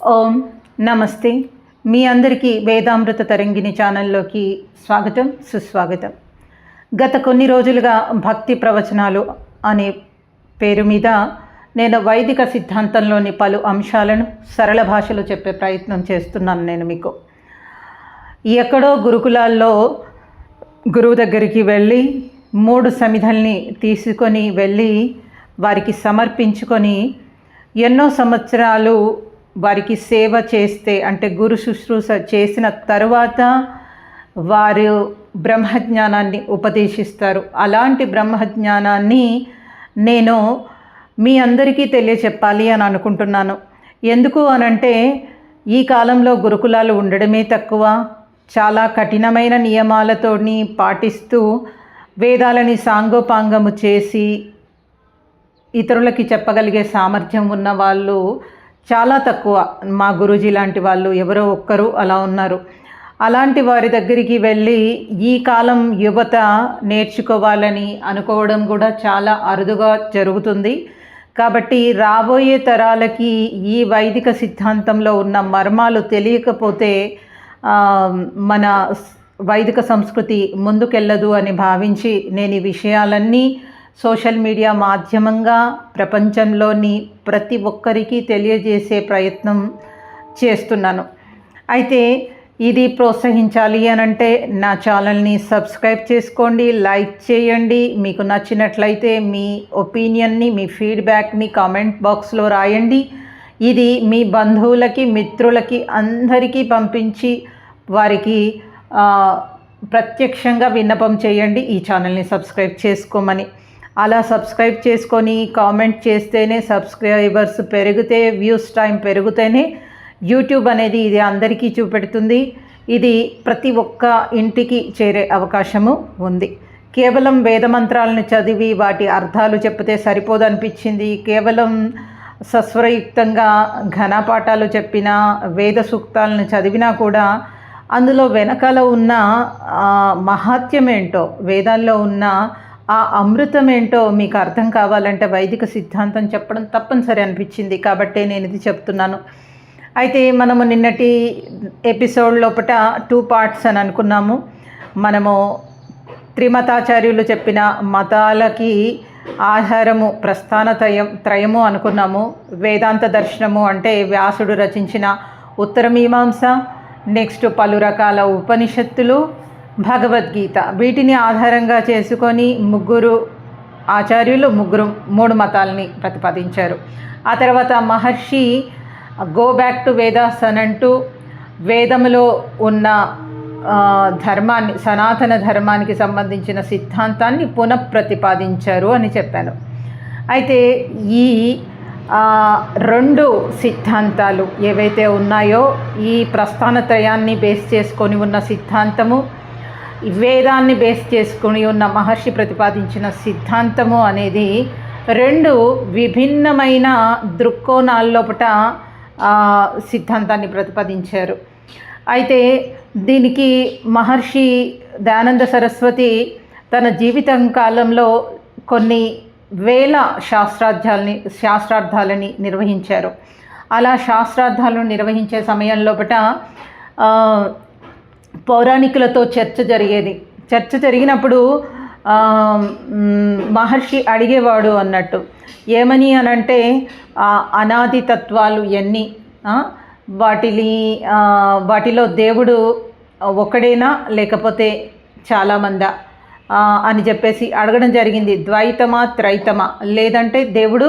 ఓం నమస్తే. మీ అందరికీ వేదామృత తరంగిణి ఛానల్లోకి స్వాగతం సుస్వాగతం. గత కొన్ని రోజులుగా భక్తి ప్రవచనాలు అనే పేరు మీద నేను వైదిక సిద్ధాంతంలోని పలు అంశాలను సరళ భాషలో చెప్పే ప్రయత్నం చేస్తున్నాను నేను మీకు. ఎక్కడో గురుకులాల్లో గురువు దగ్గరికి వెళ్ళి మూడు సమిధల్ని తీసుకొని వెళ్ళి వారికి సమర్పించుకొని ఎన్నో సంవత్సరాలు వారికి సేవ చేస్తే అంటే గురు శుశ్రూష చేసిన తరువాత వారు బ్రహ్మజ్ఞానాన్ని ఉపదేశిస్తారు. అలాంటి బ్రహ్మజ్ఞానాన్ని నేను మీ అందరికీ తెలియచెప్పాలి అని అనుకుంటున్నాను. ఎందుకు అనంటే ఈ కాలంలో గురుకులాలు ఉండడమే తక్కువ. చాలా కఠినమైన నియమాలతోని పాటిస్తూ వేదాలని సాంగోపాంగము చేసి ఇతరులకి చెప్పగలిగే సామర్థ్యం ఉన్న వాళ్ళు చాలా తక్కువ. మా గురూజీ లాంటి వాళ్ళు ఎవరో ఒక్కరు అలా ఉన్నారు. అలాంటి వారి దగ్గరికి వెళ్ళి ఈ కాలం యువత నేర్చుకోవాలని అనుకోవడం కూడా చాలా అరుదుగా జరుగుతుంది. కాబట్టి రాబోయే తరాలకి ఈ వైదిక సిద్ధాంతంలో ఉన్న మర్మాలు తెలియకపోతే మన వైదిక సంస్కృతి ముందుకెళ్ళదు అని భావించి నేను ఈ విషయాలన్నీ సోషల్ మీడియా మాధ్యమంగా ప్రపంచంలోని ప్రతి ఒక్కరికి తెలియజేసే ప్రయత్నం చేస్తున్నాను. అయితే ఇది ప్రోత్సహించాలి అని అంటే నా ఛానల్ని సబ్స్క్రైబ్ చేసుకోండి లైక్ చేయండి. మీకు నచ్చినట్లయితే మీ ఒపీనియన్ని మీ ఫీడ్బ్యాక్ని కామెంట్ బాక్స్లో రాయండి. ఇది మీ బంధువులకి మిత్రులకి అందరికీ పంపించి వారికి ప్రత్యక్షంగా విన్నపం చేయండి. ఈ ఛానల్ని సబ్స్క్రైబ్ చేసుకోమని. అలా సబ్స్క్రైబ్ చేసుకొని కామెంట్ చేస్తేనే సబ్స్క్రైబర్స్ పెరిగితే వ్యూస్ టైం పెరిగితేనే యూట్యూబ్ అనేది ఇది అందరికీ చూపెడుతుంది. ఇది ప్రతి ఒక్క ఇంటికి చేరే అవకాశము ఉంది. కేవలం వేదమంత్రాలను చదివి వాటి అర్థాలు చెప్తే సరిపోదనిపించింది. కేవలం సస్వరయుక్తంగా ఘనపాఠాలు చెప్పిన వేద సూక్తాలను చదివినా కూడా అందులో వెనకాల ఉన్న మహాత్యం ఏంటో వేదాల్లో ఉన్న ఆ అమృతం ఏంటో మీకు అర్థం కావాలంటే వైదిక సిద్ధాంతం చెప్పడం తప్పనిసరి అనిపించింది కాబట్టే నేను ఇది చెప్తున్నాను. అయితే మనము నిన్నటి ఎపిసోడ్ లోపల టూ పార్ట్స్ అని అనుకున్నాము. మనము త్రిమతాచార్యులు చెప్పిన మతాలకి ఆధారము ప్రస్థాన త్రయం త్రయము అనుకున్నాము. వేదాంత దర్శనము అంటే వ్యాసుడు రచించిన ఉత్తరమీమాంస నెక్స్ట్ పలు రకాల ఉపనిషత్తులు భగవద్గీత. వీటిని ఆధారంగా చేసుకొని ముగ్గురు ఆచార్యులు ముగ్గురు మూడు మతాలని ప్రతిపాదించారు. ఆ తర్వాత Maharshi go back to Vedas అని అంటూ వేదములో ఉన్న ధర్మాన్ని సనాతన ధర్మానికి సంబంధించిన సిద్ధాంతాన్ని పునఃప్రతిపాదించారు అని చెప్పాను. అయితే ఈ రెండు సిద్ధాంతాలు ఏవైతే ఉన్నాయో ఈ ప్రస్థానత్రయాన్ని బేస్ చేసుకొని ఉన్న సిద్ధాంతము వేదాన్ని బేస్ చేసుకుని ఉన్న మహర్షి ప్రతిపాదించిన సిద్ధాంతము అనేది రెండు విభిన్నమైన దృక్కోణాల్లోపట సిద్ధాంతాన్ని ప్రతిపాదించారు. అయితే దీనికి మహర్షి దయానంద సరస్వతి తన జీవితం కాలంలో కొన్ని వేల శాస్త్రార్థాలని శాస్త్రార్థాలని నిర్వహించారు. అలా శాస్త్రార్థాలను నిర్వహించే సమయంలోపట పౌరాణికులతో చర్చ జరిగేది. చర్చ జరిగినప్పుడు మహర్షి అడిగేవాడు అన్నట్టు ఏమని అనంటే అంటే అనాది తత్వాలు ఎన్ని? వాటిని వాటిలో దేవుడు ఒకడేనా లేకపోతే చాలామందా? అని చెప్పేసి అడగడం జరిగింది. ద్వైతమా త్రైతమా? లేదంటే దేవుడు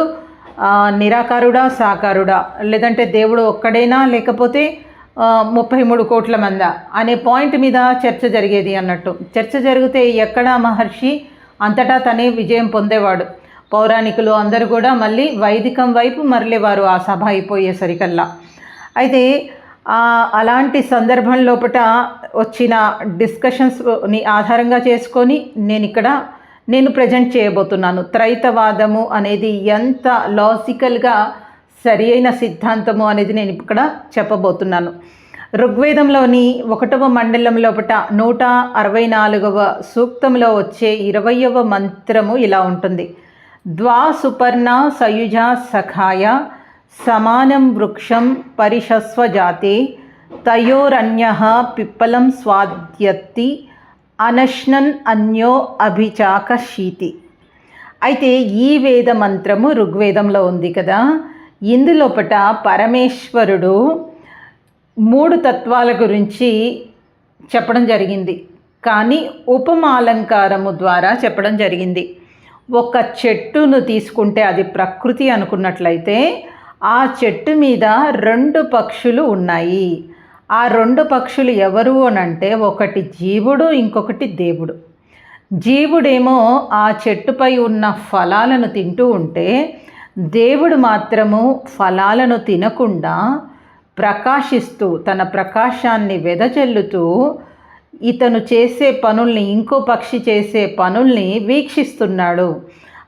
నిరాకారుడా సాకారుడా? లేదంటే దేవుడు ఒక్కడేనా? లేకపోతే ముప్పై మూడు కోట్ల మంద అనే పాయింట్ మీద చర్చ జరిగేది అన్నట్టు. చర్చ జరిగితే ఎక్కడ మహర్షి అంతటా తనే విజయం పొందేవాడు. పౌరాణికులు అందరూ కూడా మళ్ళీ వైదికం వైపు మరలేవారు ఆ సభ అయిపోయేసరికల్లా అయితే అలాంటి సందర్భం లోపల వచ్చిన డిస్కషన్స్ని ఆధారంగా చేసుకొని నేను ఇక్కడ నేను ప్రజెంట్ చేయబోతున్నాను. త్రైతవాదము అనేది ఎంత లాజికల్గా సరి అయిన సిద్ధాంతము అనేది నేను ఇక్కడ చెప్పబోతున్నాను. ఋగ్వేదంలోని ఒకటవ మండలం లోపట నూట అరవై నాలుగవ సూక్తంలో వచ్చే ఇరవయవ మంత్రము ఇలా ఉంటుంది. ద్వా సుపర్ణ సయుజ సఖాయ సమానం వృక్షం పరిషస్వ జాతే తయోరన్య పిప్పలం స్వాద్యత్తి అనశ్నన్ అన్యో అభిచాక శీతి అయితే ఈ వేద మంత్రము ఋగ్వేదంలో ఉంది కదా. ఇందులోపట పరమేశ్వరుడు మూడు తత్వాల గురించి చెప్పడం జరిగింది. కానీ ఉపమాలంకారము ద్వారా చెప్పడం జరిగింది. ఒక చెట్టును తీసుకుంటే అది ప్రకృతి అనుకున్నట్లయితే ఆ చెట్టు మీద రెండు పక్షులు ఉన్నాయి. ఆ రెండు పక్షులు ఎవరు అనంటే ఒకటి జీవుడు ఇంకొకటి దేవుడు. జీవుడేమో ఆ చెట్టుపై ఉన్న ఫలాలను తింటూ ఉంటే దేవుడు మాత్రము ఫలాలను తినకుండా ప్రకాశిస్తూ తన ప్రకాశాన్ని వెదజల్లుతూ ఇతను చేసే పనుల్ని ఇంకో పక్షి చేసే పనుల్ని వీక్షిస్తున్నాడు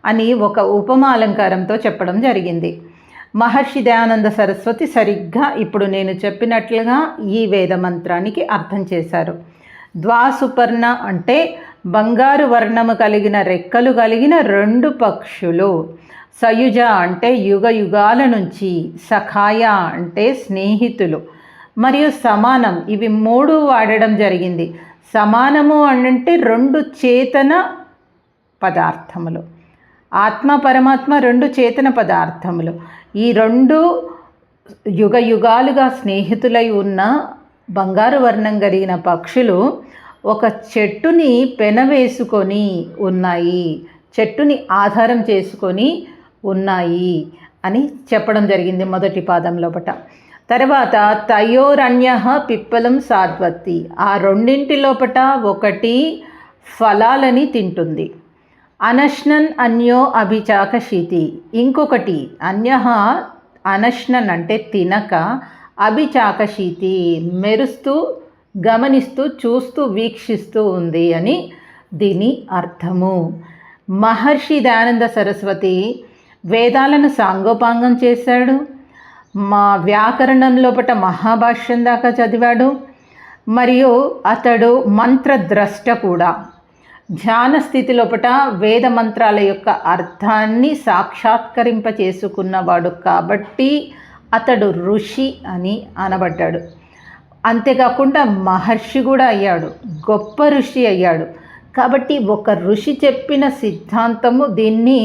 అని ఒక ఉపమాలంకారంతో చెప్పడం జరిగింది. మహర్షి దయానంద సరస్వతి సరిగ్గా ఇప్పుడు నేను చెప్పినట్లుగా ఈ వేద మంత్రానికి అర్థం చేశారు. ద్వాసుపర్ణ అంటే బంగారు వర్ణము కలిగిన రెక్కలు కలిగిన రెండు పక్షులు. సయుజ అంటే యుగ యుగాల నుంచి సఖాయ అంటే స్నేహితులు. మరియు సమానం ఇవి మూడు వాడడం జరిగింది. సమానము అంటే రెండు చేతన పదార్థములు. ఆత్మ పరమాత్మ రెండు చేతన పదార్థములు. ఈ రెండు యుగ యుగాలుగా స్నేహితులై ఉన్న బంగారు వర్ణం కలిగిన పక్షులు ఒక చెట్టుని పెనవేసుకొని ఉన్నాయి. చెట్టుని ఆధారం చేసుకొని ఉన్నాయి అని చెప్పడం జరిగింది మొదటి పాదం లోపట. తర్వాత తయోరణ్య పిప్పలం సాద్వత్తి ఆ రెండింటి లోపట ఒకటి ఫలాలని తింటుంది. అనశ్నన్ అన్యో అభిచాకశీతి ఇంకొకటి అన్య అనశ్నన్ అంటే తినక అభిచాకశీతి మెరుస్తూ గమనిస్తూ చూస్తూ వీక్షిస్తూ ఉంది అని దీని అర్థము. మహర్షి దయానంద సరస్వతి వేదాలను సాంగోపాంగం చేశాడు. మా వ్యాకరణం లోపట మహాభాష్యం దాకా చదివాడు. మరియు అతడు మంత్రద్రష్ట కూడా. ధ్యాన స్థితి లోపల వేద మంత్రాల యొక్క అర్థాన్ని సాక్షాత్కరింప చేసుకున్నవాడు కాబట్టి అతడు ఋషి అని అనబడ్డాడు. అంతేకాకుండా మహర్షి కూడా అయ్యాడు గొప్ప ఋషి అయ్యాడు. కాబట్టి ఒక ఋషి చెప్పిన సిద్ధాంతము దీన్ని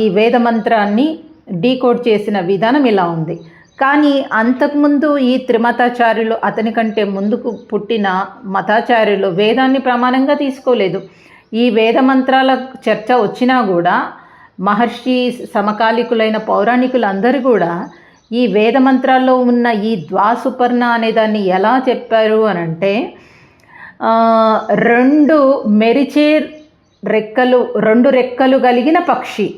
ఈ వేదమంత్రాన్ని డీకోడ్ చేసిన విధానం ఇలా ఉంది. కానీ అంతకుముందు ఈ త్రిమతాచార్యులు అతని కంటే ముందుకు పుట్టిన మతాచార్యులు వేదాన్ని ప్రమాణంగా తీసుకోలేదు. ఈ వేద మంత్రాల చర్చ వచ్చినా కూడా మహర్షి సమకాలికులైన పౌరాణికులందరూ కూడా ఈ వేదమంత్రాల్లో ఉన్న ఈ ద్వాసుపర్ణ అనే దాన్ని ఎలా చెప్పారు అని అంటే రెండు మెరిచే రెక్కలు రెండు రెక్కలు కలిగిన పక్షి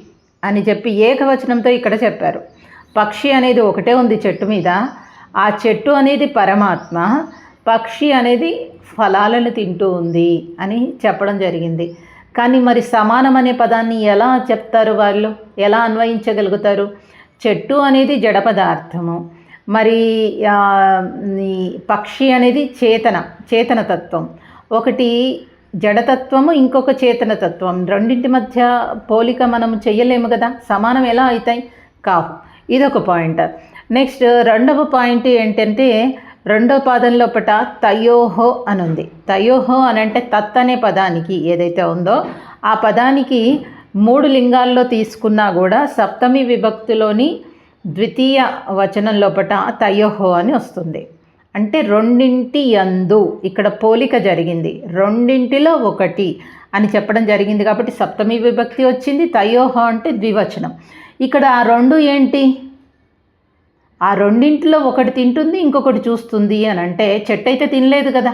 అని చెప్పి ఏకవచనంతో ఇక్కడ చెప్పారు. పక్షి అనేది ఒకటే ఉంది చెట్టు మీద. ఆ చెట్టు అనేది పరమాత్మ పక్షి అనేది ఫలాలను తింటూ ఉంది అని చెప్పడం జరిగింది. కానీ మరి సమానం అనే పదాన్ని ఎలా చెప్తారు వాళ్ళు? ఎలా అన్వయించగలుగుతారు? చెట్టు అనేది జడ పదార్థము. మరి పక్షి అనేది చేతన చేతన తత్వం. ఒకటి జడతత్వము ఇంకొక చేతన తత్వం. రెండింటి మధ్య పోలిక మనం చెయ్యలేము కదా. సమానం ఎలా అవుతాయి కావు. ఇదొక పాయింట్. నెక్స్ట్ రెండవ పాయింట్ ఏంటంటే రెండో పాదం లోపట తయోహో అని ఉంది తయోహో అని అంటే తత్ అనే పదానికి ఏదైతే ఉందో ఆ పదానికి మూడు లింగాల్లో తీసుకున్నా కూడా సప్తమి విభక్తిలోని ద్వితీయ వచనం లోపట తయోహో అని వస్తుంది. అంటే రెండింటి యందు ఇక్కడ పోలిక జరిగింది. రెండింటిలో ఒకటి అని చెప్పడం జరిగింది కాబట్టి సప్తమి విభక్తి వచ్చింది తయోహో అంటే ద్వివచనం. ఇక్కడ ఆ రెండు ఏంటి? ఆ రెండింటిలో ఒకటి తింటుంది ఇంకొకటి చూస్తుంది అని. అంటే చెట్టు అయితే తినలేదు కదా.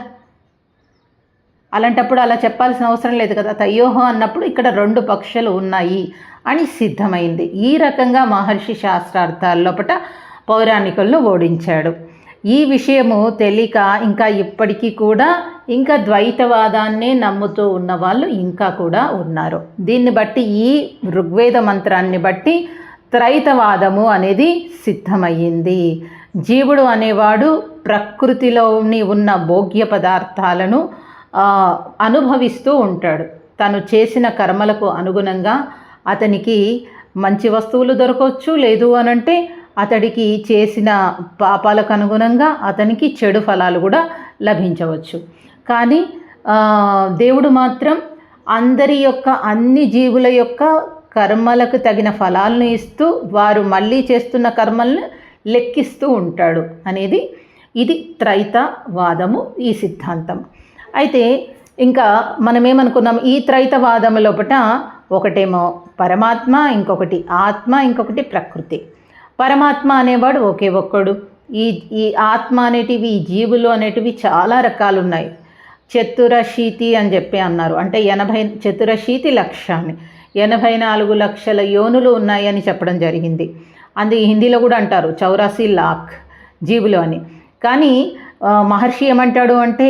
అలాంటప్పుడు అలా చెప్పాల్సిన అవసరం లేదు కదా. తయోహో అన్నప్పుడు ఇక్కడ రెండు పక్షులు ఉన్నాయి అని సిద్ధమైంది. ఈ రకంగా మహర్షి శాస్త్రార్థాల లోపల పౌరాణికులను ఓడించాడు. ఈ విషయము తెలియక ఇంకా ఇప్పటికీ కూడా ఇంకా ద్వైతవాదాన్నే నమ్ముతూ ఉన్న వాళ్ళు ఇంకా కూడా ఉన్నారు. దీన్ని బట్టి ఈ ఋగ్వేద మంత్రాన్ని బట్టి త్రైతవాదము అనేది సిద్ధమయ్యింది జీవుడు అనేవాడు ప్రకృతిలోని ఉన్న భోగ్య పదార్థాలను అనుభవిస్తూ ఉంటాడు. తను చేసిన కర్మలకు అనుగుణంగా అతనికి మంచి వస్తువులు దొరకవచ్చు లేదు అని అంటే అతడికి చేసిన పాపాలకు అనుగుణంగా అతనికి చెడు ఫలాలు కూడా లభించవచ్చు. కానీ దేవుడు మాత్రం అందరి యొక్క అన్ని జీవుల యొక్క కర్మలకు తగిన ఫలాలను ఇస్తూ వారు మళ్ళీ చేస్తున్న కర్మలను లెక్కిస్తూ ఉంటాడు అనేది ఇది త్రైతవాదము ఈ సిద్ధాంతం. అయితే ఇంకా మనమేమనుకున్నాం ఈ త్రైతవాదం లోపట ఒకటేమో పరమాత్మ ఇంకొకటి ఆత్మ ఇంకొకటి ప్రకృతి. పరమాత్మ అనేవాడు ఒకే ఒక్కడు. ఈ ఈ ఆత్మ అనేటివి ఈ జీవులు అనేటివి చాలా రకాలు ఉన్నాయి చతురశీతి అని చెప్పి అన్నారు. అంటే ఎనభై చతురశీతి లక్షాన్ని ఎనభై నాలుగు లక్షల యోనులు ఉన్నాయని చెప్పడం జరిగింది. అందు హిందీలో కూడా అంటారు చౌరాసీ లాక్ జీవులు అని. కానీ మహర్షి ఏమంటాడు అంటే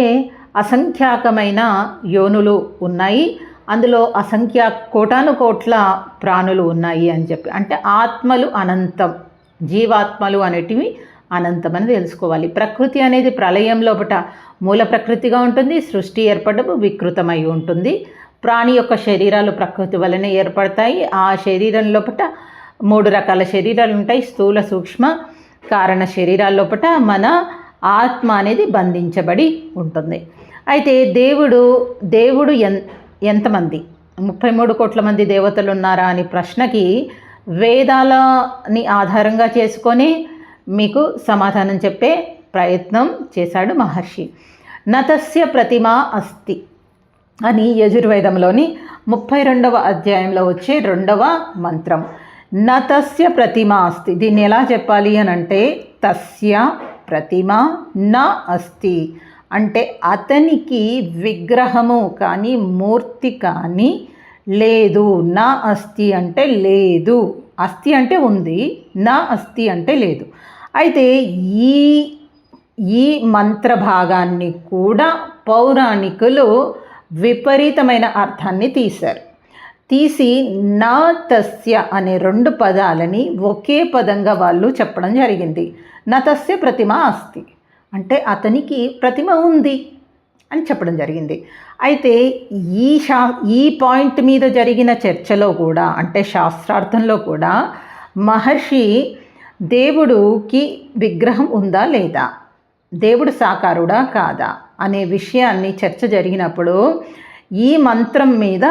అసంఖ్యాకమైన యోనులు ఉన్నాయి. అందులో అసంఖ్యా కోటాను కోట్ల ప్రాణులు ఉన్నాయి అని చెప్పి. అంటే ఆత్మలు అనంతం జీవాత్మలు అనేటివి అనంతం అని తెలుసుకోవాలి. ప్రకృతి అనేది ప్రళయంలోపట మూల ప్రకృతిగా ఉంటుంది సృష్టి ఏర్పడము వికృతమై ఉంటుంది. ప్రాణి యొక్క శరీరాలు ప్రకృతి వలనే ఏర్పడతాయి. ఆ శరీరం లోపట మూడు రకాల శరీరాలు ఉంటాయి. స్థూల సూక్ష్మ కారణ శరీరాల లోపట మన ఆత్మ అనేది బంధించబడి ఉంటుంది. అయితే దేవుడు దేవుడు ఎన్ ఎంతమంది? ముప్పై మూడు కోట్ల మంది దేవతలు ఉన్నారా అని ప్రశ్నకి వేదాలని ఆధారంగా చేసుకొని మీకు సమాధానం చెప్పే ప్రయత్నం చేశాడు మహర్షి. నతస్య ప్రతిమ అస్తి అని యజుర్వేదంలోని ముప్పై రెండవ అధ్యాయంలో వచ్చే రెండవ మంత్రం. నతస్య ప్రతిమ అస్తి. దీన్ని ఎలా చెప్పాలి అని అంటే తస్య ప్రతిమ న అస్తి. అంటే అతనికి విగ్రహము కానీ మూర్తి కానీ లేదు. నా అస్థి అంటే లేదు. అస్థి అంటే ఉంది. నా అస్థి అంటే లేదు. అయితే ఈ ఈ మంత్ర భాగాన్ని కూడా పౌరాణికులు విపరీతమైన అర్థాన్ని తీశారు. తీసి నా తస్య అనే రెండు పదాలని ఒకే పదంగా వాళ్ళు చెప్పడం జరిగింది. నా తస్య ప్రతిమ అస్తి అంటే అతనికి ప్రతిమ ఉంది అని చెప్పడం జరిగింది. అయితే ఈ శా ఈ పాయింట్ మీద జరిగిన చర్చలో కూడా అంటే శాస్త్రార్థంలో కూడా మహర్షి దేవుడుకి విగ్రహం ఉందా లేదా? దేవుడు సాకారుడా కాదా? అనే విషయాన్ని చర్చ జరిగినప్పుడు ఈ మంత్రం మీద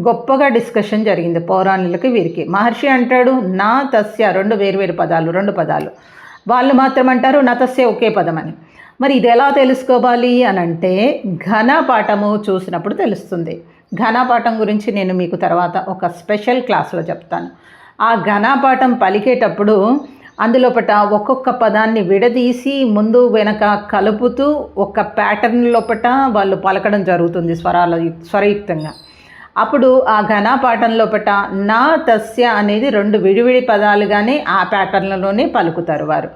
గొప్పగా డిస్కషన్ జరిగింది పౌరాణులకి వీరికి. మహర్షి అంటాడు నా తస్య రెండు వేరు వేరు పదాలు రెండు పదాలు. వాళ్ళు మాత్రం అంటారు నా ఒకే పదం అని మరి ఇది ఎలా తెలుసుకోవాలి అని అంటే ఘనపాఠము చూసినప్పుడు తెలుస్తుంది. ఘనపాఠం గురించి నేను మీకు తర్వాత ఒక స్పెషల్ క్లాస్లో చెప్తాను. ఆ ఘనపాఠం పలికేటప్పుడు అందులోపట ఒక్కొక్క పదాన్ని విడదీసి ముందు వెనక కలుపుతూ ఒక ప్యాటర్న్ లోపట వాళ్ళు పలకడం జరుగుతుంది స్వరాల స్వరయుక్తంగా. అప్పుడు ఆ ఘనపాఠం లోపట నా తస్య అనేది రెండు విడివిడి పదాలుగానే ఆ ప్యాటర్న్లలోనే పలుకుతారు వారు.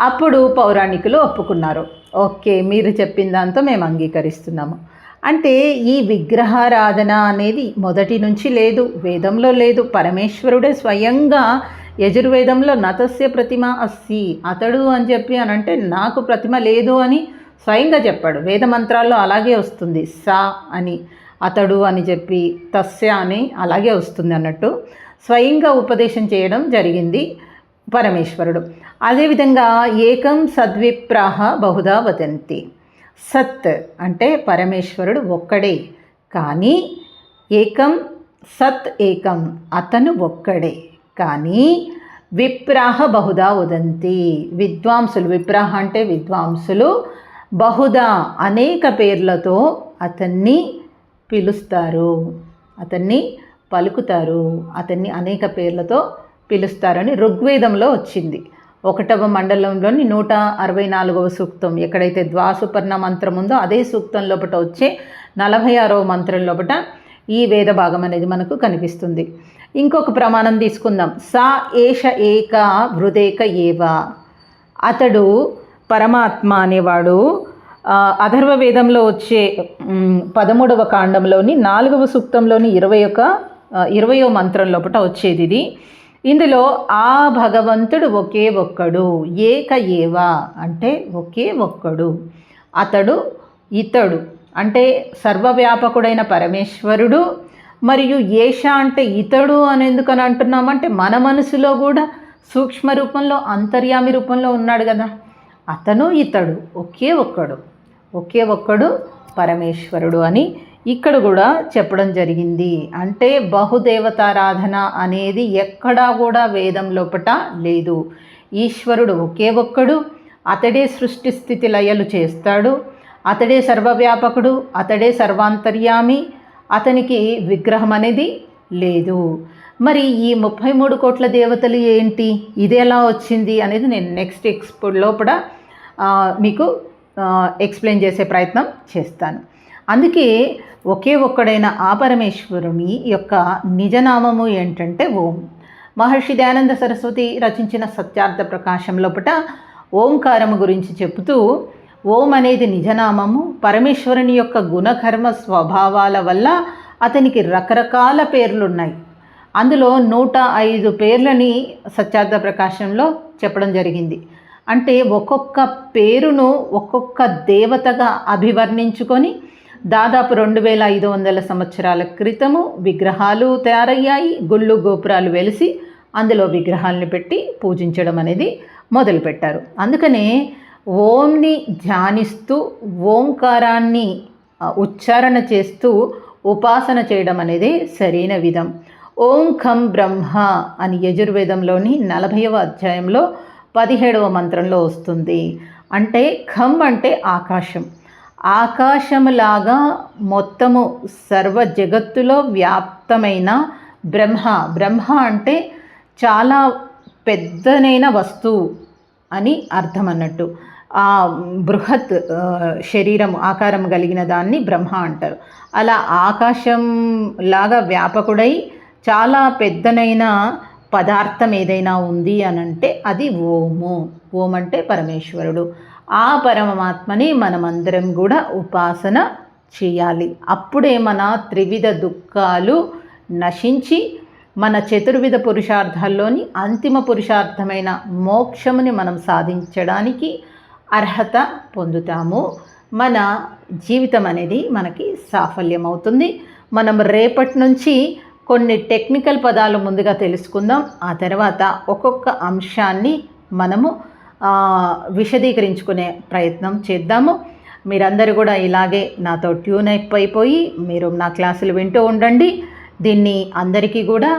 అప్పుడు పౌరాణికులు ఒప్పుకున్నారు. ఓకే మీరు చెప్పిన దాంతో మేము అంగీకరిస్తున్నాము. అంటే ఈ విగ్రహారాధన అనేది మొదటి నుంచి లేదు వేదంలో లేదు. పరమేశ్వరుడే స్వయంగా యజుర్వేదంలో నతస్య ప్రతిమ అస్సి అతడు అని చెప్పి అని అంటే నాకు ప్రతిమ లేదు అని స్వయంగా చెప్పాడు. వేద మంత్రాల్లో అలాగే వస్తుంది సా అని. అతడు అని చెప్పి తస్య అని అలాగే వస్తుంది అన్నట్టు స్వయంగా ఉపదేశం చేయడం జరిగింది పరమేశ్వరుడు. అదేవిధంగా ఏకం సద్విప్రాహ బహుదా వదంతి. సత్ అంటే పరమేశ్వరుడు ఒక్కడే కానీ ఏకం సత్ ఏకం అతను ఒక్కడే కానీ విప్రాహ బహుదా వదంతి. విద్వాంసులు విప్రాహ అంటే విద్వాంసులు బహుదా అనేక పేర్లతో అతన్ని పిలుస్తారు. అతన్ని పలుకుతారు. అతన్ని అనేక పేర్లతో పిలుస్తారని ఋగ్వేదంలో వచ్చింది. ఒకటవ మండలంలోని నూట అరవై నాలుగవ సూక్తం. ఎక్కడైతే ద్వాసుపర్ణ మంత్రం ఉందో అదే సూక్తం లోపట వచ్చే నలభై ఆరవ మంత్రం లోపట ఈ వేద భాగం అనేది మనకు కనిపిస్తుంది. ఇంకొక ప్రమాణం తీసుకుందాం. సా ఏష ఏక హృదేక ఏవ. అతడు పరమాత్మ అనేవాడు అథర్వ వేదంలో వచ్చే పదమూడవ కాండంలోని నాలుగవ సూక్తంలోని ఇరవై ఒక ఇరవయో మంత్రం లోపట వచ్చేది ఇది. ఇందులో ఆ భగవంతుడు ఒకే ఒక్కడు ఏక ఏవా అంటే ఒకే ఒక్కడు అతడు ఇతడు. అంటే సర్వవ్యాపకుడైన పరమేశ్వరుడు మరియు ఏష అంటే ఇతడు అని ఎందుకని అంటున్నామంటే మన మనసులో కూడా సూక్ష్మ రూపంలో అంతర్యామి రూపంలో ఉన్నాడు కదా. అతను ఇతడు ఒకే ఒక్కడు. ఒకే ఒక్కడు పరమేశ్వరుడు అని ఇక్కడ కూడా చెప్పడం జరిగింది. అంటే బహుదేవతారాధన అనేది ఎక్కడా కూడా వేదం లోపట లేదు. ఈశ్వరుడు ఒకే ఒక్కడు అతడే సృష్టి స్థితి లయలు చేస్తాడు అతడే సర్వవ్యాపకుడు అతడే సర్వాంతర్యామి అతనికి విగ్రహం అనేది లేదు. మరి ఈ ముప్పై మూడు కోట్ల దేవతలు ఏంటి? ఇది ఎలా వచ్చింది అనేది నేను నెక్స్ట్ ఎక్స్పో లోపల మీకు ఎక్స్ప్లెయిన్ చేసే ప్రయత్నం చేస్తాను. అందుకే ఒకే ఒక్కడైన ఆ పరమేశ్వరుని యొక్క నిజనామము ఏంటంటే ఓం. మహర్షి దయానంద సరస్వతి రచించిన సత్యార్థ ప్రకాశం లోపట ఓంకారము గురించి చెబుతూ ఓం అనేది నిజనామము పరమేశ్వరుని యొక్క గుణకర్మ స్వభావాల వల్ల అతనికి రకరకాల పేర్లున్నాయి. అందులో నూట ఐదు పేర్లని సత్యార్థ ప్రకాశంలో చెప్పడం జరిగింది. అంటే ఒక్కొక్క పేరును ఒక్కొక్క దేవతగా అభివర్ణించుకొని దాదాపు రెండు వేల ఐదు వందల సంవత్సరాల క్రితము విగ్రహాలు తయారయ్యాయి గుళ్ళు గోపురాలు వెలిసి అందులో విగ్రహాలను పెట్టి పూజించడం అనేది మొదలుపెట్టారు. అందుకనే ఓంని ధ్యానిస్తూ ఓంకారాన్ని ఉచ్చారణ చేస్తూ ఉపాసన చేయడం అనేది సరైన విధం. ఓం ఖం బ్రహ్మ అని యజుర్వేదంలోని నలభైవ అధ్యాయంలో పదిహేడవ మంత్రంలో వస్తుంది. అంటే ఖం అంటే ఆకాశం. ఆకాశములాగా మొత్తము సర్వ జగత్తులో వ్యాప్తమైన బ్రహ్మ. బ్రహ్మ అంటే చాలా పెద్దనైన వస్తువు అని అర్థం అన్నట్టు ఆ బృహత్ శరీరం ఆకారం కలిగిన దాన్ని బ్రహ్మ అంటారు. అలా ఆకాశం లాగా వ్యాపకుడై చాలా పెద్దనైన పదార్థం ఏదైనా ఉంది అని అంటే అది ఓము. ఓం అంటే పరమేశ్వరుడు. ఆ పరమాత్మని మనమందరం కూడా ఉపాసన చేయాలి. అప్పుడే మన త్రివిధ దుఃఖాలు నశించి మన చతుర్విధ పురుషార్థాల్లోని అంతిమ పురుషార్థమైన మోక్షముని మనం సాధించడానికి అర్హత పొందుతాము. మన జీవితం అనేది మనకి సాఫల్యం అవుతుంది మనం రేపటి నుంచి కొన్ని టెక్నికల్ పదాలు ముందుగా తెలుసుకుందాం. ఆ తర్వాత ఒక్కొక్క అంశాన్ని మనము విశదీకరించుకునే ప్రయత్నం చేద్దాము. మీరందరూ కూడా ఇలాగే నాతో ట్యూన్ అయిపోయి మీరు నా క్లాసులు వింటూ ఉండండి. దీన్ని అందరికీ కూడా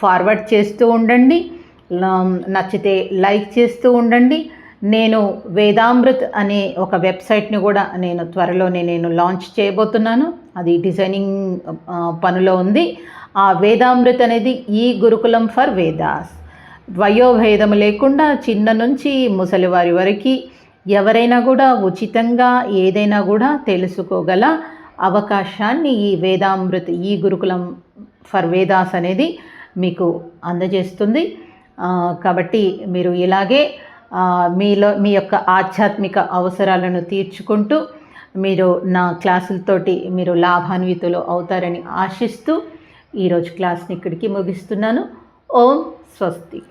ఫార్వర్డ్ చేస్తూ ఉండండి. నచ్చితే లైక్ చేస్తూ ఉండండి. నేను వేదామృత్ అనే ఒక వెబ్సైట్ని కూడా నేను త్వరలోనే నేను లాంచ్ చేయబోతున్నాను. అది డిజైనింగ్ పనిలో ఉంది. ఆ వేదామృత్ అనేది ఈ గురుకులం ఫర్ వేదాస్. వయోభేదం లేకుండా చిన్న నుంచి ముసలివారి వరకు ఎవరైనా కూడా ఉచితంగా ఏదైనా కూడా తెలుసుకోగల అవకాశాన్ని ఈ వేదామృత్ ఈ గురుకులం ఫర్ వేదాస్ అనేది మీకు అందజేస్తుంది. కాబట్టి మీరు ఇలాగే మీలో మీ యొక్క ఆధ్యాత్మిక అవసరాలను తీర్చుకుంటూ మీరు నా క్లాసులతోటి మీరు లాభాన్వితులు అవుతారని ఆశిస్తూ ఈరోజు క్లాస్ని ఇక్కడికి ముగిస్తున్నాను. ఓం స్వస్తి.